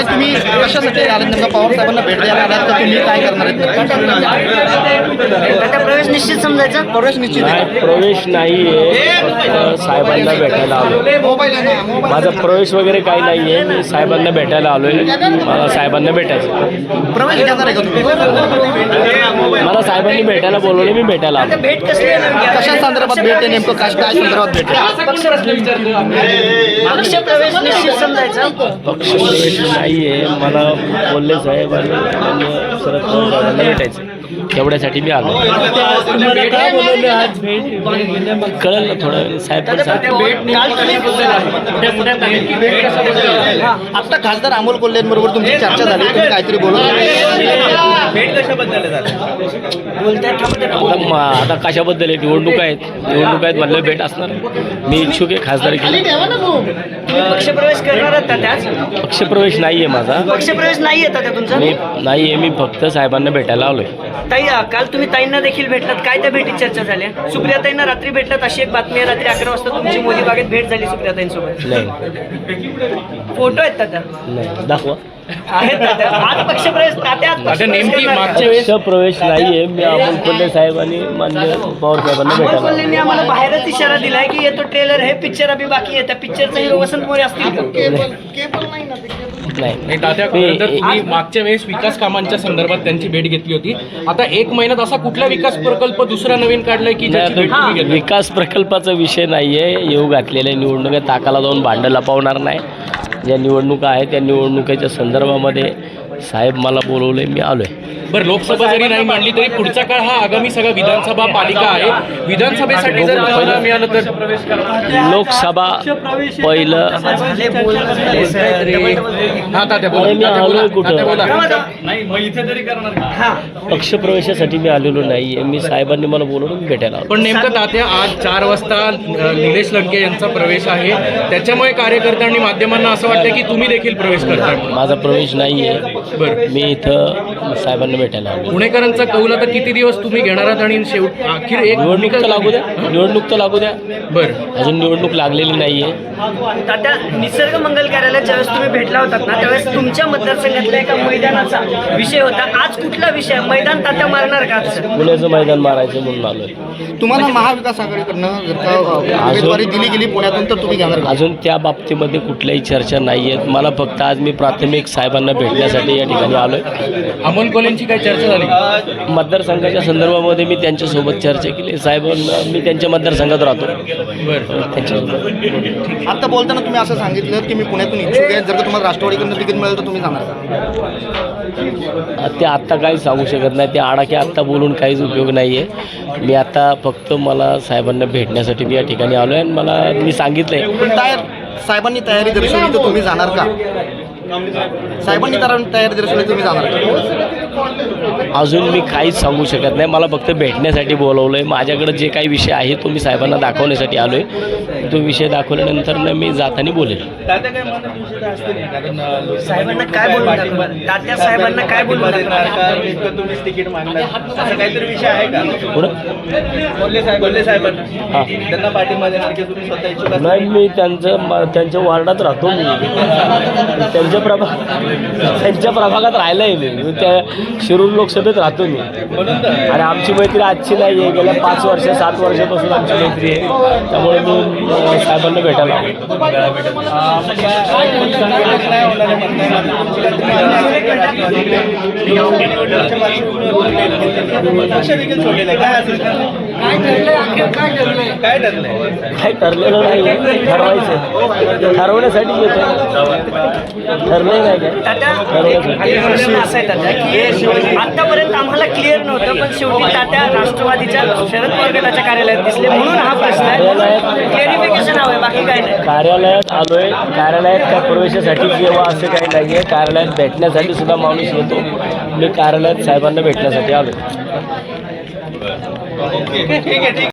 काय तुम्ही कशासाठी आले नेमका पवार साहेबांना भेट द्यायला आलात? तर तुम्ही काय करणार आहेत? आता प्रवेश निश्चित समजायचा? प्रवेश निश्चित नाही प्रवेश नाही आहे साहेबांना भेटायला आलो माझा प्रवेश वगैरे काही नाही आहे मी साहेबांना भेटायला आलो आहे मला साहेबांना भेटायचं. प्रवेश घेणार आहे का तुम्ही? मला साहेबांनी भेटायला बोलवलं मी भेटायला आलो. भेट? कशा संदर्भात भेट आहे नेमकं? काय काय संदर्भात भेट आहे? पक्ष प्रवेश नाही आहे मला बोलले साहेब आणि आणि शरद पवार साहेबांना भेटायचं. तेवढ्यासाठी मी आलो. कळलं ना थोडं. साहेब पण. आता खासदार अमोल कोल्हेंबरोबर तुमची चर्चा झाली तुम्ही काहीतरी बोलत आता म- आता कशाबद्दल आहे निवडणूक आहेत. निवडणूक आहेत म्हणलं भेट असणार. मी इच्छुक आहे खासदार केली तुम्ही पक्ष प्रवेश करणार आहात त्याच पक्षप्रवेश नाही आहे माझा. पक्ष प्रवेश नाही येतात तुमचा? मी नाही आहे मी फक्त साहेबांना भेटायला आलोय. ताई काल तुम्ही ताईंना देखील भेटलात. काय त्या भेटीत चर्चा झाल्या सुप्रियाताईंना रात्री भेटलात अशी एक बातमी आहे. रात्री अकरा वाजता तुमची मोदी बागेत भेट झाली सुप्रियाताईंसोबत. नाही. फोटो आहेत तात्या नाही. दाखवा. आहेत तात्या आज पक्ष प्रवेश तात्या आज पक्ष प्रवेश करणार का? पक्षप्रवेश नाही आहे मी अमोल कोल्हे साहेब आणि मान्य पवार साहेबांना अमोल भेटायला कोल्हेंनी आम्हाला बाहेरच इशारा दिलाय की येतो ट्रेलर हे पिक्चर अभि बाकी आहे. त्या पिक्चरचा हिरो वसंत मोरे असतील का? नाही नाही. तात्या मी- खरं तर तुम्ही मागच्या वेळेस विकास कामांच्या संदर्भात त्यांची भेट घेतली होती. आता एक महिन्यात असा कुठला विकास प्रकल्प दुसरा नवीन काढलाय की ज्याची भेट तुम्ही नाही, घेतली? विकास प्रकल्पाचा विषय नाही आहे येऊ घातलेल्या निवडणुका ताकाला जाऊन भांडं लपवणार नाही. ज्या निवडणुका आहेत त्या निवडणुकीच्या संदर्भामध्ये साहेब मला बोलवले मी आलो आहे बरं लोकसभा जरी नाही मांडली तरी पुढचा काळ हा आगामी सगळा विधानसभा पालिका आहे. विधानसभेसाठी जर तुम्हाला मिळालं तर? लोकसभा पहिलं हा हा. पक्षप्रवेशासाठी मी आलेलो नाही आहे मी साहेबांनी मला बोलवलं मी भेटायला आलो. पण नेमकं तात्या आज चार वाजता निलेश लंके यांचा प्रवेश आहे. त्याच्यामुळे कार्यकर्त्यांनी माध्यमांना असं वाटतं की तुम्ही देखील प्रवेश करताय माझा प्रवेश नाही आहे बरं. मी इथं साहेबांना भेटायला आलो. पुणेकरांचा कौल आता किती दिवस तुम्ही घेणार आहात आणि शेवट अखेर एक निवडणूक तर लागू द्या निवडणूक तर लागू द्या. बरं. अजून निवडणूक लागलेली नाही आहे तात्या निसर्ग मंगल कार्यालयात ज्यावेळेस तुम्ही भेटला होतात ना त्यावेळेस तुमच्या मतदारसंघातल्या एका मैदानाचा विषय होता. आज कुठला विषय? आहे? मैदान तात्या मारणार का आज पुण्याचं मैदान मारायचं म्हणून आलोय. तुम्हाला महाविकास आघाडीकडनं जर का अ, उमेदवारी दिली गेली पुण्यातून तर तुम्ही घेणार का? अजून त्या बाबतीमध्ये कुठल्याही चर्चा नाही आहेत मला फक्त आज मी प्राथमिक साहेबांना भेटण्यासाठी या ठिकाणी आलो आहे अमोल कोलेंची काही चर्चा झाली? मतदारसंघाच्या संदर्भामध्ये मी त्यांच्यासोबत चर्चा केली. साहेबांना मी त्यांच्या मतदारसंघात राहतो. त्यांच्यासोबत. आता बोलताना तुम्ही असं सांगितलं की मी पुण्यातून इच्छुक आहे. जर का तुम्हाला राष्ट्रवादीकडनं तिकीट मिळालं तर तुम्ही जाणार का? ते आत्ता काही सांगू शकत नाही. ते आडाखे आत्ता बोलून काहीच उपयोग नाही आहे मी आता फक्त मला साहेबांना भेटण्यासाठी मी या ठिकाणी आलो आहे आणि मला मी सांगितलं आहे साहेबांनी तयारी दर्शवली तर तुम्ही जाणार का? साहेबांनी तर तयारी दर्शवली तुम्ही जाणार का? अजून मी काहीच सांगू शकत नाही. मला फक्त भेटण्यासाठी बोलवलं आहे माझ्याकडे जे काही विषय आहे तो मी साहेबांना दाखवण्यासाठी आलो आहे तो विषय दाखवल्यानंतर न मी जाताना बोलेल. साहेबांना काय बोलून दाखवणार? तात्या साहेबांना काय बोलून हां. नाही मी त्यांचं त्यांच्या वार्डात राहतो मी. त्यांच्या प्रभा त्यांच्या प्रभागात राहिलं आहे मी. मी त्या शिरूर लोकसभेत राहतो मी. आणि आमची मैत्री आजची नाही आहे. गेल्या पाच वर्ष सात वर्षापासून आमची मैत्री आहे. त्यामुळे मी साहेबांना भेटायला आलो. काही ठरलेलं नाही ठरवायचं ठरवण्यासाठी येतो ठरलं नाही काय तात्या एक एक प्रश्न असा आहे तात्या की आतापर्यंत आम्हाला क्लिअर नव्हतं पण शेवटी तात्या राष्ट्रवादीच्या शरद पवार गटाच्या कार्यालयात दिसले. म्हणून हा प्रश्न आहे. क्लिअरिफिकेशन हवं बाकी काय नाही. कार्यालयात आलोय कार्यालयात काय प्रवेशासाठी जेव्हा असं काही नाही आहे कार्यालयात भेटण्यासाठी सुद्धा माणूस येतो. मी कार्यालयात साहेबांना भेटण्यासाठी आलो ठीक है ठीक है